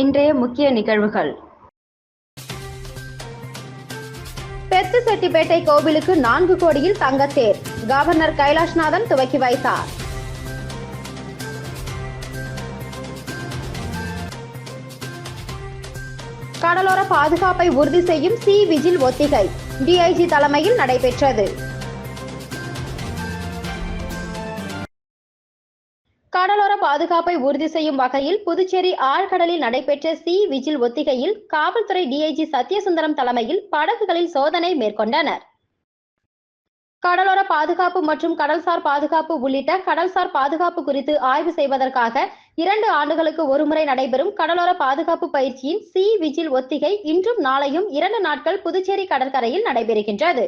இன்றைய முக்கிய நிகழ்வுகள். பெத்து செட்டிப்பேட்டை கோவிலுக்கு நான்கு கோடியில் தங்கத்தேர். கவர்னர் கைலாஷ்நாதன் துவக்கி வைத்தார். கடலோர பாதுகாப்பை உறுதி செய்யும் சி. விஜில் ஒத்திகை. டிஐஜி தலைமையில் நடைபெற்றது. கடலோர பாதுகாப்பை உறுதி செய்யும் வகையில் புதுச்சேரி ஆழ்கடலில் நடைபெற்ற சி விஜில் ஒத்திகையில் காவல்துறை டிஐஜி சத்யசுந்தரம் தலைமையில் படகுகளில் சோதனை மேற்கொண்டனர். கடலோர பாதுகாப்பு மற்றும் கடல்சார் பாதுகாப்பு உள்ளிட்ட கடல்சார் பாதுகாப்பு குறித்து ஆய்வு செய்வதற்காக இரண்டு ஆண்டுகளுக்கு ஒருமுறை நடைபெறும் கடலோர பாதுகாப்பு பயிற்சியின் சி விஜில் ஒத்திகை இன்றும் நாளையும் இரண்டு நாட்கள் புதுச்சேரி கடற்கரையில் நடைபெறுகின்றது.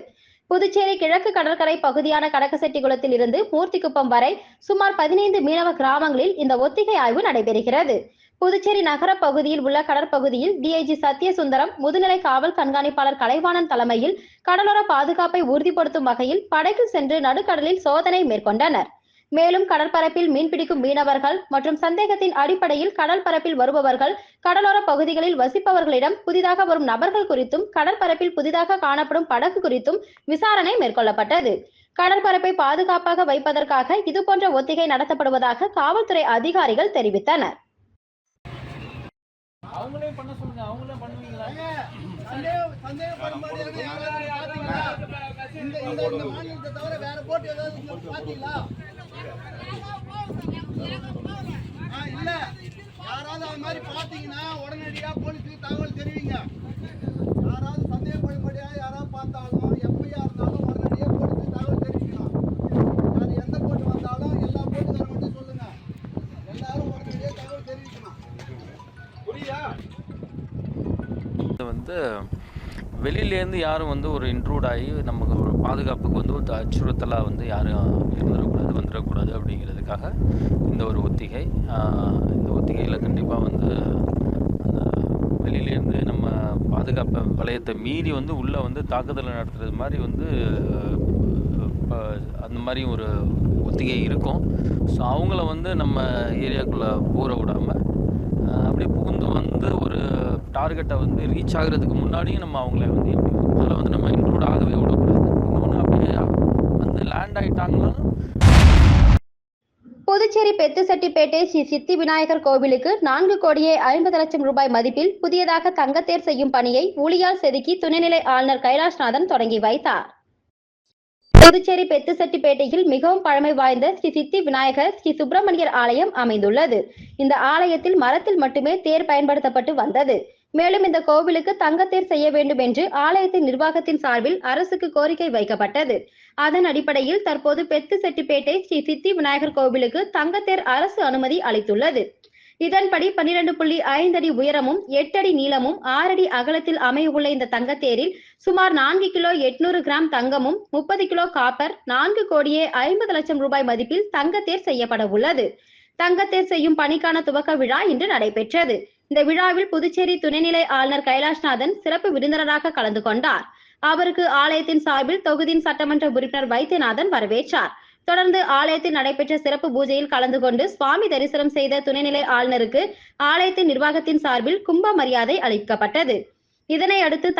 புதுச்சேரி கிழக்கு கடற்கரை பகுதியான கடக்கசெட்டிகுளத்தில் இருந்து மூர்த்திக்குப்பம் வரை சுமார் பதினைந்து மீனவ கிராமங்களில் இந்த ஒத்திகை ஆய்வு நடைபெறுகிறது. புதுச்சேரி நகர பகுதியில் உள்ள கடற்பகுதியில் டிஐஜி சத்யசுந்தரம் முதுநிலை காவல் கண்காணிப்பாளர் கலைவாணன் தலைமையில் கடலோர பாதுகாப்பை உறுதிப்படுத்தும் வகையில் படகில் சென்று நடுக்கடலில் சோதனை மேற்கொண்டனர். மேலும் கடற்பரப்பில் மீன்பிடிக்கும் மீனவர்கள் மற்றும் சந்தேகத்தின் அடிப்படையில் கடல் பரப்பில் வருபவர்கள் கடலோர பகுதிகளில் வசிப்பவர்களிடம் புதிதாக வரும் நபர்கள் குறித்தும் கடற்பரப்பில் புதிதாக காணப்படும் படகு குறித்தும் விசாரணை மேற்கொள்ளப்பட்டது. கடற்பரப்பை பாதுகாப்பாக வைப்பதற்காக இதுபோன்ற ஒத்திகை நடத்தப்படுவதாக காவல்துறை அதிகாரிகள் தெரிவித்தனர். அவங்களே பண்ண சொல்லுங்க அவங்களே பண்ணுவீங்களா? சந்தேகம் சந்தேகப்படும்படியாக யாராவது பார்த்தீங்களா? இந்த இந்த மாநிலத்தை தவிர வேற போட்டு ஏதாவது ஆ, இல்ல. யாராவது அது மாதிரி பார்த்தீங்கன்னா உடனடியா போலீஸுக்கு தகவல் தெரிவிங்க. யாராவது சந்தேகப்படும்படியாக யாராவது பார்த்தாலும் எப்பயா இருந்தாலும் உடனடியா போலீஸுக்கு தகவல் தெரிவிக்கலாம். அது எந்த போட்டு வந்தாலும் எல்லா போட்டுக்காரங்க சொல்லுங்க. எல்லாரும் உடனடியா தகவல் தெரிவிக்கணும். புரியுதா? இது வந்து வெளியிலேருந்து யாரும் வந்து ஒரு இன்ட்ரூட் ஆகி நமக்கு ஒரு பாதுகாப்புக்கு வந்து ஒரு அச்சுறுத்தலாக வந்து யாரும் இருந்துடக்கூடாது வந்துடக்கூடாது அப்படிங்கிறதுக்காக இந்த ஒரு ஒத்திகை. இந்த ஒத்திகையில் கண்டிப்பாக வந்து அந்த வெளியிலேருந்து நம்ம பாதுகாப்பு வளையத்தை மீறி வந்து உள்ளே வந்து தாக்குதலை நடத்துறது மாதிரி வந்து அந்த மாதிரி ஒரு ஒத்திகை இருக்கும். ஸோ அவங்கள வந்து நம்ம ஏரியாக்குள்ளே பூர விடாமல் அப்படியே புகுந்து வந்து ஒரு டார்கெட்டை வந்து ரீச் ஆகிறதுக்கு முன்னாடியும் நம்ம அவங்கள வந்து எப்படி அதில் வந்து நம்ம இன்க்ளூட் ஆகவே விடக்கூடாது. இன்னொன்று அப்படியே வந்து லேண்ட் ஆகிட்டாங்கனாலும் புதுச்சேரி பெத்துசெட்டிப்பேட்டை ஸ்ரீ சித்தி விநாயகர் கோவிலுக்கு நான்கு கோடியே ஐம்பது லட்சம் ரூபாய் மதிப்பில் புதியதாக தங்கத்தேர் செய்யும் பணியை ஊழியால் செதுக்கி துணைநிலை ஆளுநர் கைலாஷ்நாதன் தொடங்கி வைத்தார். புதுச்சேரி பெத்துசெட்டிப்பேட்டையில் மிகவும் பழமை வாய்ந்த ஸ்ரீ சித்தி விநாயகர் ஸ்ரீ சுப்பிரமணியர் ஆலயம் அமைந்துள்ளது. இந்த ஆலயத்தில் மரத்தில் மட்டுமே தேர் பயன்படுத்தப்பட்டு வந்தது. மேலும் இந்த கோவிலுக்கு தங்கத்தேர் செய்ய வேண்டும் என்று ஆலயத்தின் நிர்வாகத்தின் சார்பில் அரசுக்கு கோரிக்கை வைக்கப்பட்டது. அதன் அடிப்படையில் தற்போது பெத்து செட்டிப்பேட்டை ஸ்ரீ சித்தி விநாயகர் கோவிலுக்கு தங்கத்தேர் அரசு அனுமதி அளித்துள்ளது. இதன்படி பன்னிரண்டு புள்ளி ஐந்து அடி உயரமும் எட்டு அடி நீளமும் ஆறு அடி அகலத்தில் அமையவுள்ள இந்த தங்கத்தேரில் சுமார் நான்கு கிலோ எட்நூறு கிராம் தங்கமும் முப்பது கிலோ காப்பர் நான்கு கோடியே ஐம்பது லட்சம் ரூபாய் மதிப்பில் தங்கத்தேர் செய்யப்பட உள்ளது தங்கத்தேர் செய்யும் பணிக்கான துவக்க விழா இன்று நடைபெற்றது. இந்த விழாவில் புதுச்சேரி துணைநிலை ஆளுநர் கைலாஷ்நாதன் சிறப்பு விருந்தினராக கலந்து கொண்டார். அவருக்கு ஆலயத்தின் சார்பில் தொகுதியின் சட்டமன்ற உறுப்பினர் வைத்தியநாதன் வரவேற்றார். தொடர்ந்து ஆலயத்தில் நடைபெற்ற சிறப்பு பூஜையில் கலந்து கொண்டு சுவாமி தரிசனம் செய்த துணைநிலை ஆளுநருக்கு ஆலயத்தின் நிர்வாகத்தின் சார்பில் கும்ப மரியாதை அளிக்கப்பட்டது. இதனை அடுத்து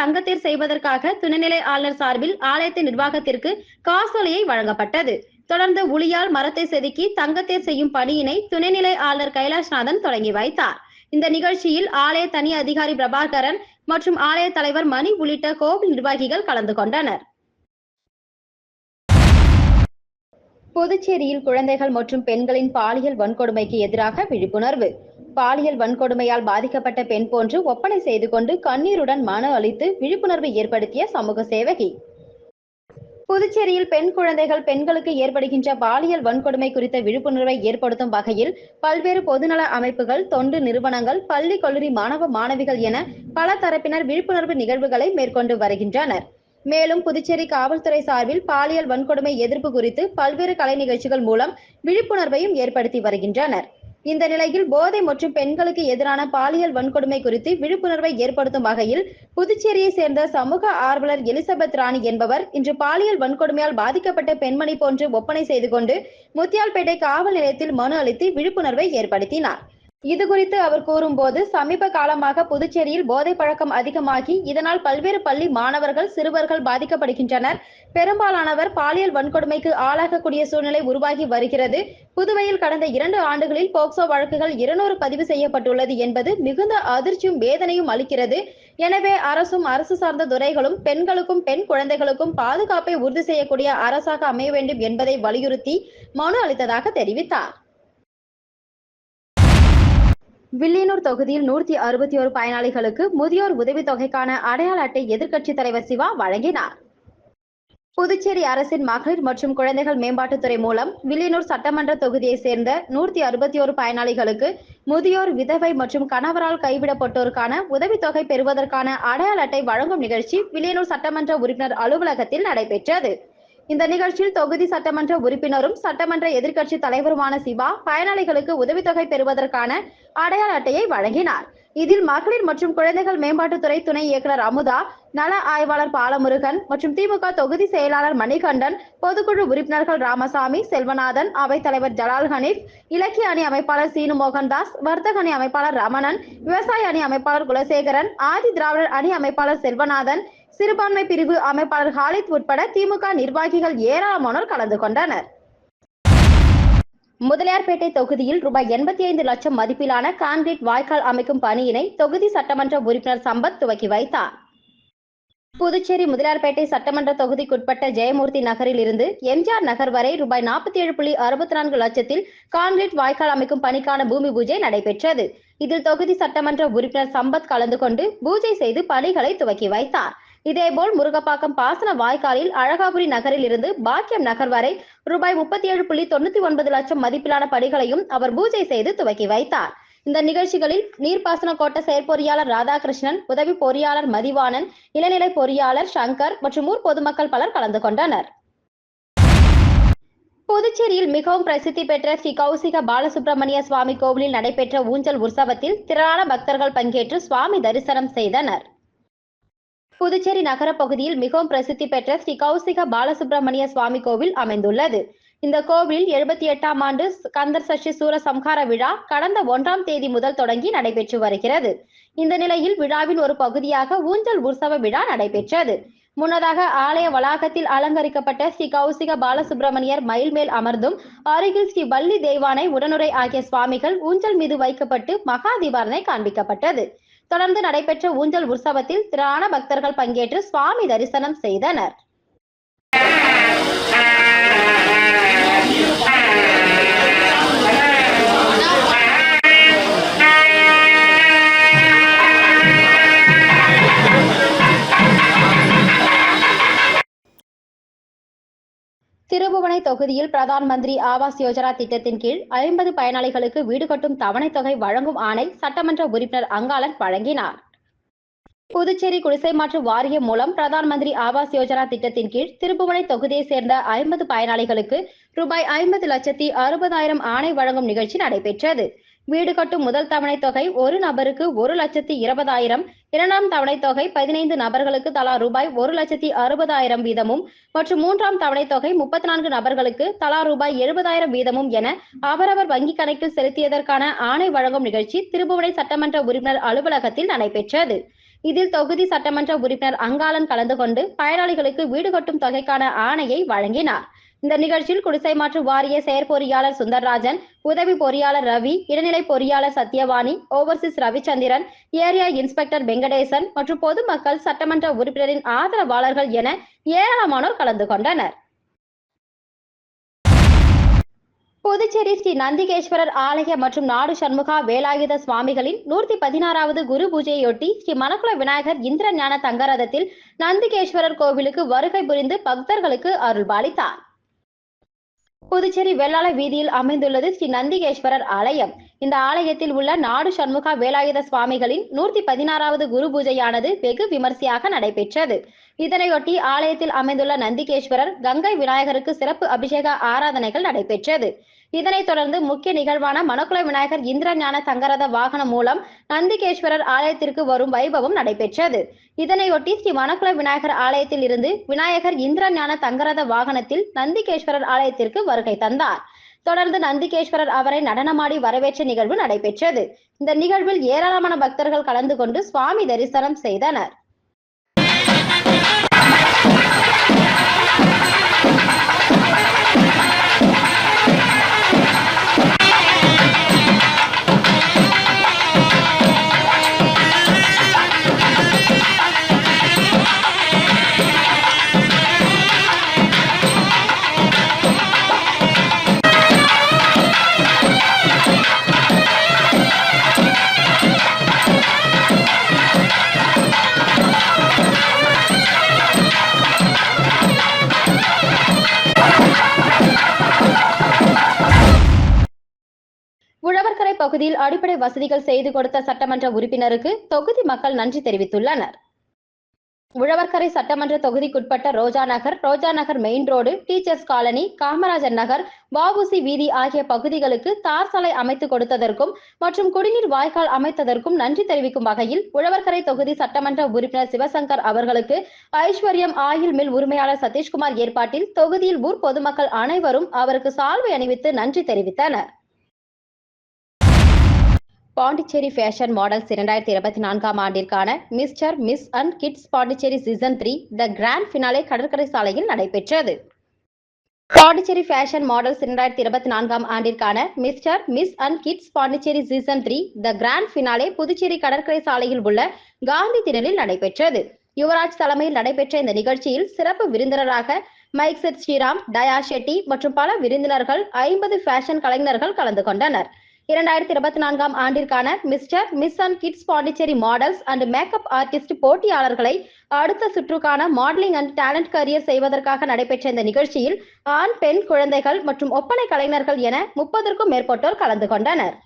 செய்வதற்காக துணைநிலை ஆளுநர் சார்பில் ஆலயத்தின் நிர்வாகத்திற்கு காசோலையை வழங்கப்பட்டது. தொடர்ந்து உளியால் மரத்தை செதுக்கி தங்கத்தேர் செய்யும் பணியினை துணைநிலை ஆளுநர் கைலாஷ்நாதன் தொடங்கி வைத்தார். இந்த நிகழ்ச்சியில் ஆலய தனி அதிகாரி பிரபாகரன் மற்றும் ஆலய தலைவர் மணி உள்ளிட்ட கோவில் நிர்வாகிகள் கலந்து கொண்டனர். புதுச்சேரியில் குழந்தைகள் மற்றும் பெண்களின் பாலியல் வன்கொடுமைக்கு எதிராக விழிப்புணர்வு. பாலியல் வன்கொடுமையால் பாதிக்கப்பட்ட பெண் போன்று ஒப்பனை செய்து கொண்டு கண்ணீருடன் மன அளித்து விழிப்புணர்வு ஏற்படுத்திய சமூக சேவகி. புதுச்சேரியில் பெண் குழந்தைகள் பெண்களுக்கு ஏற்படுகின்ற பாலியல் வன்கொடுமை குறித்த விழிப்புணர்வை ஏற்படுத்தும் வகையில் பல்வேறு பொதுநல அமைப்புகள் தொண்டு நிறுவனங்கள் பள்ளி கல்லூரி மாணவ மாணவிகள் என பல தரப்பினர் விழிப்புணர்வு நிகழ்வுகளை மேற்கொண்டு வருகின்றனர். மேலும் புதுச்சேரி காவல்துறை சார்பில் பாலியல் வன்கொடுமை எதிர்ப்பு குறித்து பல்வேறு கலை நிகழ்ச்சிகள் மூலம் விழிப்புணர்வையும் ஏற்படுத்தி வருகின்றனர். இந்த நிலையில் போதை மற்றும் பெண்களுக்கு எதிரான பாலியல் வன்கொடுமை குறித்து விழிப்புணர்வை ஏற்படுத்தும் வகையில் புதுச்சேரியை சேர்ந்த சமூக ஆர்வலர் எலிசபெத் ராணி என்பவர் இன்று பாலியல் வன்கொடுமையால் பாதிக்கப்பட்ட பெண்மணி போன்று ஒப்பனை செய்து கொண்டு முத்தியால்பேட்டை காவல் நிலையத்தில் மனு அளித்து விழிப்புணர்வை ஏற்படுத்தினார். இது குறித்து அவர் கூறும்போது சமீப காலமாக புதுச்சேரியில் போதை பழக்கம் அதிகமாகி இதனால் பல்வேறு பள்ளி மாணவர்கள் சிறுவர்கள் பாதிக்கப்படுகின்றனர். பெரும்பாலானவர் பாலியல் வன்கொடுமைக்கு ஆளாகக்கூடிய சூழ்நிலை உருவாகி வருகிறது. புதுவையில் கடந்த இரண்டு ஆண்டுகளில் போக்சோ வழக்குகள் இருநூறு பதிவு செய்யப்பட்டுள்ளது என்பது மிகுந்த அதிர்ச்சியும் வேதனையும் அளிக்கிறது. எனவே அரசும் அரசு சார்ந்த துறைகளும் பெண்களுக்கும் பெண் குழந்தைகளுக்கும் பாதுகாப்பை உறுதி செய்யக்கூடிய அரசாக அமைய வேண்டும் என்பதை வலியுறுத்தி மனு அளித்ததாக தெரிவித்தார். வில்லியனூர் தொகுதியில் நூற்றி அறுபத்தி ஒரு பயனாளிகளுக்கு முதியோர் உதவித்தொகைக்கான அடையாள அட்டை எதிர்க்கட்சித் தலைவர் சிவா வழங்கினார். புதுச்சேரி அரசின் மகளிர் மற்றும் குழந்தைகள் மேம்பாட்டுத்துறை மூலம் வில்லியனூர் சட்டமன்ற தொகுதியைச் சேர்ந்த நூற்றி அறுபத்தி ஒரு பயனாளிகளுக்கு முதியோர் விதவை மற்றும் கணவரால் கைவிடப்பட்டோருக்கான உதவித்தொகை பெறுவதற்கான அடையாள அட்டை வழங்கும் நிகழ்ச்சி வில்லியனூர் சட்டமன்ற உறுப்பினர் அலுவலகத்தில் நடைபெற்றது. இந்த நிகழ்ச்சியில் தொகுதி சட்டமன்ற உறுப்பினரும் சட்டமன்ற எதிர்க்கட்சி தலைவருமான சிவா பயனாளிகளுக்கு உதவித்தொகை பெறுவதற்கான அடையாள அட்டையை வழங்கினார். இதில் மகளிர் மற்றும் குழந்தைகள் மேம்பாட்டுத்துறை துணை இயக்குனர் அமுதா நல ஆய்வாளர் பாலமுருகன் மற்றும் திமுக தொகுதி செயலாளர் மணிகண்டன் பொதுக்குழு உறுப்பினர்கள் ராமசாமி செல்வநாதன் அவைத்தலைவர் ஜலால் ஹனீப் இலக்கிய அணி அமைப்பாளர் சீனு மோகன்தாஸ் வர்த்தக அணி அமைப்பாளர் ரமணன் விவசாய அணி அமைப்பாளர் குலசேகரன் ஆதி திராவிடர் அணி அமைப்பாளர் செல்வநாதன் சிறுபான்மை பிரிவு அமைப்பாளர் ஹாலித் உட்பட திமுக நிர்வாகிகள் ஏராளமானோர் கலந்து கொண்டனர். முதலியார்பேட்டை தொகுதியில் ரூபாய் எண்பத்தி ஐந்து லட்சம் மதிப்பிலான கான்கிரீட் வாய்க்கால் அமைக்கும் பணியினை தொகுதி சட்டமன்ற உறுப்பினர் சம்பத் துவக்கி வைத்தார். புதுச்சேரி முதலியார்பேட்டை சட்டமன்ற தொகுதிக்குட்பட்ட ஜெயமூர்த்தி நகரில் இருந்து எம்ஜிஆர் நகர் வரை ரூபாய் நாற்பத்தி ஏழு புள்ளி அறுபத்தி நான்கு லட்சத்தில் கான்கிரீட் வாய்க்கால் அமைக்கும் பணிக்கான பூமி பூஜை நடைபெற்றது. இதில் தொகுதி சட்டமன்ற உறுப்பினர் சம்பத் கலந்து கொண்டு பூஜை செய்து பணிகளை துவக்கி வைத்தார். இதேபோல் முருகப்பாக்கம் பாசன வாய்க்காலில் அழகாபுரி நகரில் இருந்து பாக்கியம் நகர் வரை ரூபாய் முப்பத்தி ஏழு புள்ளி தொண்ணூத்தி ஒன்பது லட்சம் மதிப்பிலான படிகளையும் அவர் பூஜை செய்து துவக்கி வைத்தார். இந்த நிகழ்ச்சிகளில் நீர்ப்பாசன கோட்ட செயற்பொறியாளர் ராதாகிருஷ்ணன் உதவி பொறியாளர் மதிவாணன் இளநிலை பொறியாளர் சங்கர் மற்றும் ஊர் பொதுமக்கள் பலர் கலந்து கொண்டனர். புதுச்சேரியில் மிகவும் பிரசித்தி பெற்ற ஸ்ரீ கௌசிக பாலசுப்பிரமணிய சுவாமி கோவிலில் நடைபெற்ற ஊஞ்சல் உற்சவத்தில் திரளான பக்தர்கள் பங்கேற்று சுவாமி தரிசனம் செய்தனர். புதுச்சேரி நகர பகுதியில் மிகவும் பிரசித்தி பெற்ற ஸ்ரீ கௌசிக பாலசுப்பிரமணிய சுவாமி கோவில் அமைந்துள்ளது. இந்த கோவிலில் எழுபத்தி எட்டாம் ஆண்டு கந்தர் சஷ்டி சூர சம்ஹார விழா கடந்த ஒன்றாம் தேதி முதல் தொடங்கி நடைபெற்று வருகிறது. இந்த நிலையில் விழாவின் ஒரு பகுதியாக ஊஞ்சல் உற்சவ விழா நடைபெற்றது. முன்னதாக ஆலய வளாகத்தில் அலங்கரிக்கப்பட்ட ஸ்ரீ கௌசிக பாலசுப்பிரமணியர் மயில் மேல் அமர்ந்தும் அருகில் ஸ்ரீ வள்ளி தெய்வானை உடனுரை ஆகிய சுவாமிகள் ஊஞ்சல் மீது வைக்கப்பட்டு மகா தீபாரனை காண்பிக்கப்பட்டது. தொடர்ந்து நடைபெற்ற ஊஞ்சல் உற்சவத்தில் திராண பக்தர்கள் பங்கேற்று சுவாமி தரிசனம் செய்தனர். தொகுதியில் பிரதான் மந்திரி ஆவாஸ் யோஜனா திட்டத்தின் கீழ் ஐம்பது பயனாளிகளுக்கு வீடு கட்டும் தவணைத் தொகை வழங்கும் ஆணை சட்டமன்ற உறுப்பினர் அங்காளன் வழங்கினார். புதுச்சேரி குடிசை மாற்று வாரியம் மூலம் பிரதான் மந்திரி ஆவாஸ் யோஜனா திட்டத்தின் கீழ் திருபுவனை தொகுதியைச் சேர்ந்த ஐம்பது பயனாளிகளுக்கு ரூபாய் ஐம்பது லட்சத்தி அறுபதாயிரம் ஆணை வழங்கும் நிகழ்ச்சி நடைபெற்றது. வீடு கட்டும் முதல் தவணைத் தொகை ஒரு நபருக்கு ஒரு லட்சத்தி இருபதாயிரம். இரண்டாம் தவணைத் தொகை பதினைந்து நபர்களுக்கு தலா ரூபாய் ஒரு லட்சத்தி அறுபதாயிரம் வீதமும் மற்றும் மூன்றாம் தவணை தொகை முப்பத்தி நான்கு நபர்களுக்கு தலா ரூபாய் எழுபதாயிரம் வீதமும் என அவரவர் வங்கிக் கணக்கில் செலுத்தியதற்கான ஆணை வழங்கும் நிகழ்ச்சி திருபுவனை சட்டமன்ற உறுப்பினர் அலுவலகத்தில் நடைபெற்றது. இதில் தொகுதி சட்டமன்ற உறுப்பினர் அங்காளன் கலந்து கொண்டு பயனாளிகளுக்கு வீடு கட்டும் தொகைக்கான ஆணையை வழங்கினார். இந்த நிகழ்ச்சியில் குடிசை மாற்று வாரிய செயற்பொறியாளர் சுந்தர்ராஜன் உதவி பொறியாளர் ரவி இடைநிலை பொறியாளர் Sathyavani overseer Ravichandran area inspector Venkatesan மற்றும் பொதுமக்கள் சட்டமன்ற உறுப்பினரின் ஆதரவாளர்கள் என ஏராளமானோர் கலந்து கொண்டனர். புதுச்சேரி ஸ்ரீ நந்திகேஸ்வரர் ஆலய மற்றும் நாடு சண்முகா வேலாயுத சுவாமிகளின் நூற்றி பதினாறாவது குரு பூஜையொட்டி ஸ்ரீ மணக்குள விநாயகர் இந்திர ஞான தங்கரதத்தில் நந்திகேஸ்வரர் கோவிலுக்கு வருகை புரிந்து பக்தர்களுக்கு அருள்பாலித்தார். புதுச்சேரி வெள்ளாள வீதியில் அமைந்துள்ளது ஸ்ரீ நந்திகேஸ்வரர் ஆலயம். இந்த ஆலயத்தில் உள்ள நாடு சண்முகா வேலாயுத சுவாமிகளின் நூற்றி பதினாறாவது குரு பூஜையானது வெகு விமர்சையாக நடைபெற்றது. இதனையொட்டி ஆலயத்தில் அமைந்துள்ள நந்திகேஸ்வரர் கங்கை விநாயகருக்கு சிறப்பு அபிஷேக ஆராதனைகள் நடைபெற்றது. இதனைத் தொடர்ந்து முக்கிய நிகழ்வான மணக்குள விநாயகர் இந்திர ஞான தங்கரத வாகனம் மூலம் நந்திகேஸ்வரர் ஆலயத்திற்கு வரும் வைபவம் நடைபெற்றது. இதனையொட்டி ஸ்ரீ மணக்குள விநாயகர் ஆலயத்தில் இருந்து விநாயகர் இந்திர ஞான தங்கரத வாகனத்தில் நந்திகேஸ்வரர் ஆலயத்திற்கு வருகை தந்தார். தொடர்ந்து நந்திகேஸ்வரர் அவரை நடனமாடி வரவேற்ற நிகழ்வு நடைபெற்றது. இந்த நிகழ்வில் ஏராளமான பக்தர்கள் கலந்து கொண்டு சுவாமி தரிசனம் செய்தனர். வசதிகள் செய்து கொடுத்த சட்டமன்ற உறுப்பினருக்கு தொகுதி மக்கள் நன்றி தெரிவித்துள்ளனர். உழவர்கரை சட்டமன்ற தொகுதிக்குட்பட்ட Roja Nagar Roja Nagar main road teachers colony Kamarajar Nagar வாபுசி வீதி ஆகிய பகுதிகளுக்கு தார் சாலை அமைத்து கொடுத்ததற்கும் மற்றும் குடிநீர் வாய்க்கால் அமைத்ததற்கும் நன்றி தெரிவிக்கும் வகையில் உழவர்கரை தொகுதி சட்டமன்ற உறுப்பினர் சிவசங்கர் அவர்களுக்கு ஐஸ்வர்யம் ஆயில் மில் உரிமையாளர் சதீஷ்குமார் ஏற்பாட்டில் தொகுதியில் ஊர் பொதுமக்கள் அனைவரும் அவருக்கு சால்வை அணிவித்து நன்றி தெரிவித்தனர். பாண்டிச்சேரி ஃபேஷன் மாடல்ஸ் இரண்டாயிரத்தி இருபத்தி நான்காம் ஆண்டிற்கான mister miss and kids Pondicherry season three the grand finale கடற்கரை சாலையில் நடைபெற்றது. பாண்டிச்சேரி ஃபேஷன் மாடல்ஸ் இரண்டாயிரத்தி இருபத்தி நான்காம் ஆண்டிற்கான mister miss and kids Pondicherry season three the grand finale Puducherry கடற்கரை சாலையில் உள்ள காந்தி திடலில் நடைபெற்றது. யுவராஜ் தலைமையில் நடைபெற்ற இந்த நிகழ்ச்சியில் சிறப்பு விருந்தினராக மைக்செட் ஸ்ரீராம் டயா ஷெட்டி மற்றும் பல விருந்தினர்கள் ஐம்பது ஃபேஷன் கலைஞர்கள் கலந்து கொண்டனர். இரண்டாயிரத்தி இருபத்தி நான்காம் ஆண்டிற்கான mister miss and kids Pondicherry models and makeup artist போட்டியாளர்களை அடுத்த சுற்றுக்கான மாடலிங் அண்ட் டேலண்ட் கரியர் செய்வதற்காக நடைபெற்ற இந்த நிகழ்ச்சியில் ஆண் பெண் குழந்தைகள் மற்றும் ஒப்பனை கலைஞர்கள் என முப்பதற்கும் மேற்பட்டோர் கலந்து கொண்டனர்.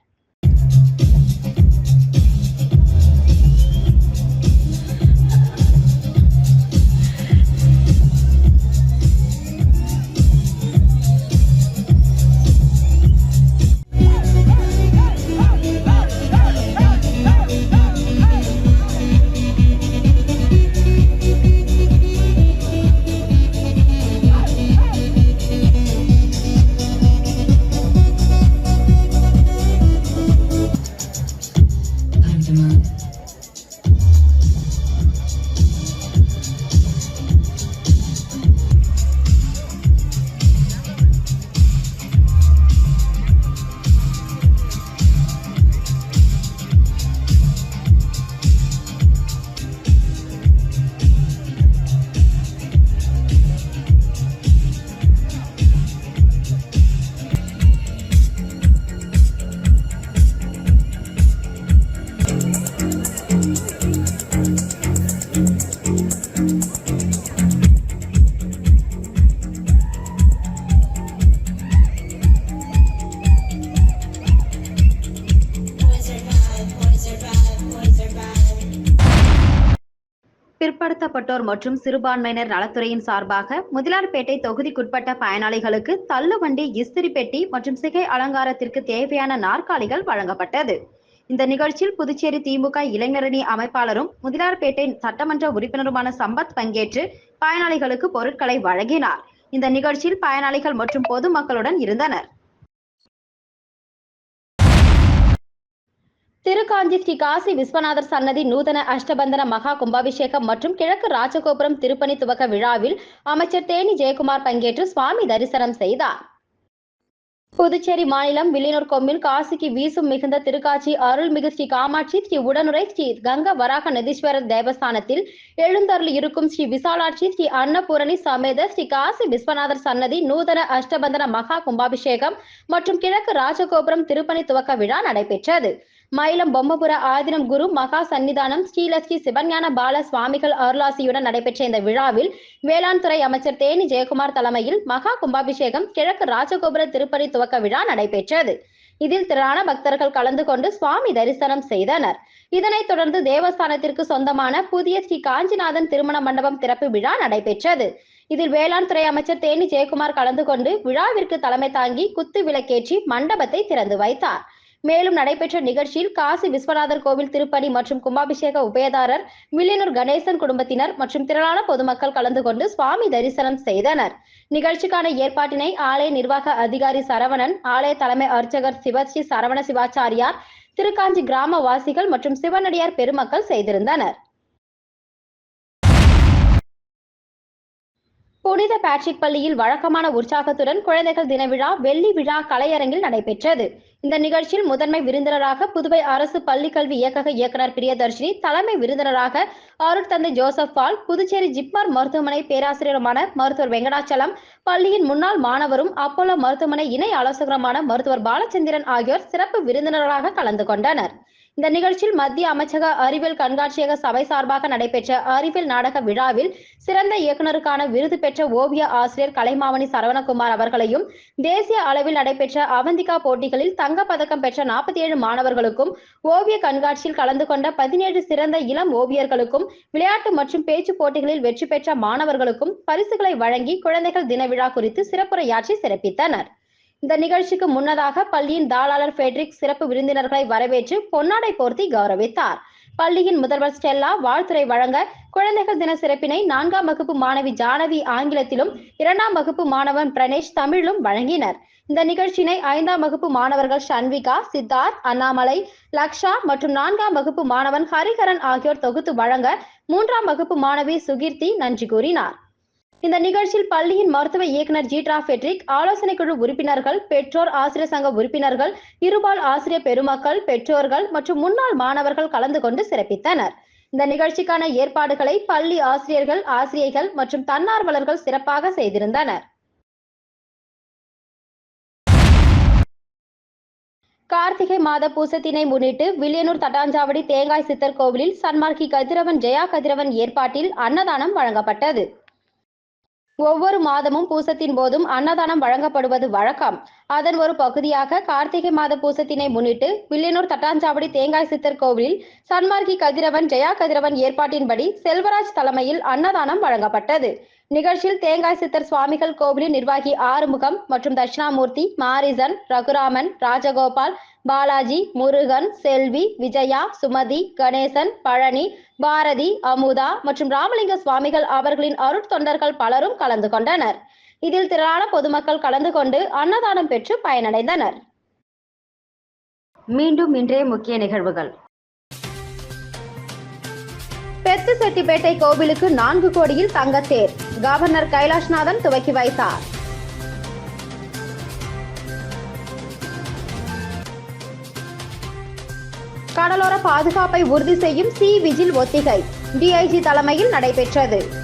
பிற்படுத்தப்பட்டோர் மற்றும் சிறுபான்மையினர் நலத்துறையின் சார்பாக முதலார்பேட்டை தொகுதிக்குட்பட்ட பயனாளிகளுக்கு தள்ளுவண்டி இஸ்திரி பெட்டி மற்றும் சிகை அலங்காரத்திற்கு தேவையான நாற்காலிகள் வழங்கப்பட்டது. இந்த நிகழ்ச்சியில் புதுச்சேரி திமுக இளைஞரணி அமைப்பாளரும் முதலார்பேட்டை சட்டமன்ற உறுப்பினருமான சம்பத் பங்கேற்று பயனாளிகளுக்கு பொருட்களை வழங்கினார். இந்த நிகழ்ச்சியில் பயனாளிகள் மற்றும் பொதுமக்களுடன் இருந்தனர். திருக்காஞ்சி ஸ்ரீ காசி விஸ்வநாதர் சன்னதி நூதன அஷ்டபந்தன மகா கும்பாபிஷேகம் மற்றும் கிழக்கு ராஜகோபுரம் திருப்பணி துவக்க விழாவில் அமைச்சர் தேனி ஜெயக்குமார் பங்கேற்று சுவாமி தரிசனம் செய்தார். புதுச்சேரி மாநிலம் வில்லியனூர் கொம்மில் காசிக்கு வீசும் மிகுந்த திருக்காட்சி அருள்மிகு ஸ்ரீ காமாட்சி ஸ்ரீ உடனுரை ஸ்ரீ கங்க வராக நதீஸ்வரர் தேவஸ்தானத்தில் எழுந்தருள் இருக்கும் ஸ்ரீ விசாலாட்சி ஸ்ரீ அன்னபூரணி சமேத ஸ்ரீ காசி விஸ்வநாதர் சன்னதி நூதன அஷ்டபந்தன மகா கும்பாபிஷேகம் மற்றும் கிழக்கு ராஜகோபுரம் திருப்பணி துவக்க விழா நடைபெற்றது. மயிலம் பொம்மபுர ஆதினம் குரு மகா சன்னிதானம் ஸ்ரீலஸ்ரீ சிவஞான பால சுவாமிகள் அருளாசியுடன் நடைபெற்ற இந்த விழாவில் வேளாண் துறை அமைச்சர் தேனி ஜெயக்குமார் தலைமையில் மகா கும்பாபிஷேகம் கிழக்கு ராஜகோபுர திருப்பணி துவக்க விழா நடைபெற்றது. இதில் திரளான பக்தர்கள் கலந்து கொண்டு சுவாமி தரிசனம் செய்தனர். இதனைத் தொடர்ந்து தேவஸ்தானத்திற்கு சொந்தமான புதிய ஸ்ரீ காஞ்சிநாதன் திருமண மண்டபம் திறப்பு விழா நடைபெற்றது. இதில் வேளாண் துறை அமைச்சர் தேனி ஜெயக்குமார் கலந்து கொண்டு விழாவிற்கு தலைமை தாங்கி குத்து விளக்கேற்றி மண்டபத்தை திறந்து வைத்தார். மேலும் நடைபெற்ற நிகழ்ச்சியில் காசி விஸ்வநாதர் கோவில் திருப்பணி மற்றும் கும்பாபிஷேக உபயதாரர் மில்லியனூர் கணேசன் குடும்பத்தினர் மற்றும் திரளான பொதுமக்கள் கலந்து கொண்டு சுவாமி தரிசனம் செய்தனர். நிகழ்ச்சிக்கான ஏற்பாட்டினை ஆலய நிர்வாக அதிகாரி சரவணன் ஆலய தலைமை அர்ச்சகர் சிவஸ்ரீ சரவண சிவாச்சாரியார் திருக்காஞ்சி கிராமவாசிகள் மற்றும் சிவனடியார் பெருமக்கள் செய்திருந்தனர். புனித பேட்ரிக் பள்ளியில் வழக்கமான உற்சாகத்துடன் குழந்தைகள் தின விழா வெள்ளி விழா கலையரங்கில் நடைபெற்றது. இந்த நிகழ்ச்சியில் முதன்மை விருந்தினராக புதுவை அரசு பள்ளிக்கல்வி இயக்கக இயக்குனர் பிரியதர்ஷினி தலைமை விருந்தினராக அருட்தந்தை ஜோசப் பால் புதுச்சேரி ஜிப்மர் மருத்துவமனை பேராசிரியருமான மருத்துவர் வெங்கடாச்சலம் பள்ளியின் முன்னாள் மாணவரும் அப்போலோ மருத்துவமனை இணை ஆலோசகருமான மருத்துவர் பாலச்சந்திரன் ஆகியோர் சிறப்பு விருந்தினராக கலந்து கொண்டனர். இந்த நிகழ்ச்சியில் மத்திய அமைச்சக அறிவியல் கண்காட்சியக சபை சார்பாக நடைபெற்ற அறிவியல் நாடக விழாவில் சிறந்த இயக்குனருக்கான விருது பெற்ற ஓவிய ஆசிரியர் கலைமாமணி சரவணகுமார் அவர்களையும் தேசிய அளவில் நடைபெற்ற அவந்திகா போட்டிகளில் தங்கப் பதக்கம் பெற்ற நாற்பத்தி ஏழு மாணவர்களுக்கும் ஓவிய கண்காட்சியில் கலந்து கொண்ட பதினேழு சிறந்த இளம் ஓவியர்களுக்கும் விளையாட்டு மற்றும் பேச்சு போட்டிகளில் வெற்றி பெற்ற மாணவர்களுக்கும் பரிசுகளை வழங்கி குழந்தைகள் தின விழா குறித்து சிறப்புரையாற்றி சிறப்பித்தனர். இந்த நிகழ்ச்சிக்கு முன்னதாக பள்ளியின் தாளாளர் ஃபெட்ரிக் சிறப்பு விருந்தினர்களை வரவேற்று பொன்னாடை போர்த்தி கௌரவித்தார். பள்ளியின் முதல்வர் ஸ்டெல்லா வாழ்த்துரை வழங்க குழந்தைகள் தின சிறப்பினை நான்காம் வகுப்பு மாணவி ஜானவி ஆங்கிலத்திலும் இரண்டாம் வகுப்பு மாணவன் பிரணேஷ் தமிழிலும் வழங்கினர். இந்த நிகழ்ச்சியினை ஐந்தாம் வகுப்பு மாணவர்கள் ஷன்விகா சித்தார்த் அண்ணாமலை லக்ஷா மற்றும் நான்காம் வகுப்பு மாணவன் ஹரிஹரன் ஆகியோர் தொகுத்து வழங்க மூன்றாம் வகுப்பு மாணவி சுகீர்த்தி நன்றி கூறினார். இந்த நிகழ்ச்சியில் பள்ளியின் மருத்துவ இயக்குனர் ஜீட்ரா பெட்ரிக் ஆலோசனை குழு உறுப்பினர்கள் பெற்றோர் ஆசிரியர் சங்க உறுப்பினர்கள் இருபால் ஆசிரியர் பெருமக்கள் பெற்றோர்கள் மற்றும் முன்னாள் மாணவர்கள் கலந்து கொண்டு சிறப்பித்தனர். இந்த நிகழ்ச்சிக்கான ஏற்பாடுகளை பள்ளி ஆசிரியர்கள் ஆசிரியைகள் மற்றும் தன்னார்வலர்கள் சிறப்பாக செய்திருந்தனர். கார்த்திகை மாத பூசத்தினை முன்னிட்டு வில்லியனூர் தட்டாஞ்சாவடி தேங்காய் சித்தர் கோவிலில் சன்மார்க்கி கதிரவன் ஜெயா கதிரவன் ஏற்பாட்டில் அன்னதானம் வழங்கப்பட்டது. ஒவ்வொரு மாதமும் பூசத்தின் போதும் அன்னதானம் வழங்கப்படுவது வழக்கம். அதன் ஒரு பகுதியாக கார்த்திகை மாத பூசத்தினை முன்னிட்டு வில்லியனூர் தட்டாஞ்சாவடி தேங்காய் சித்தர் கோவிலில் சன்மார்க்கி கதிரவன் ஜெயா கதிரவன் ஏற்பாட்டின்படி செல்வராஜ் தலைமையில் அன்னதானம் வழங்கப்பட்டது. நிகழ்ச்சியில் தேங்காய் சித்தர் சுவாமிகள் கோவிலின் நிர்வாகி ஆறுமுகம் மற்றும் தட்சிணாமூர்த்தி மாரிசன் ரகுராமன் ராஜகோபால் பாலாஜி முருகன் செல்வி விஜயா சுமதி கணேசன் பழனி பாரதி அமுதா மற்றும் ராமலிங்க சுவாமிகள் அவர்களின் அருட்தொண்டர்கள் பலரும் கலந்து கொண்டனர். இதில் திரளான பொதுமக்கள் கலந்து கொண்டு அன்னதானம் பெற்று பயனடைந்தனர். மீண்டும் இன்றைய முக்கிய நிகழ்வுகள். பெத்து செட்டிப்பேட்டை கோவிலுக்கு நான்கு கோடியில் தங்கத்தேர். கவர்னர் கைலாஷ்நாதன் துவக்கி வைத்தார். கடலோர பாதுகாப்பை உறுதி செய்யும் சி. விஜில் ஒத்திகை. டிஐஜி தலைமையில் நடைபெற்றது.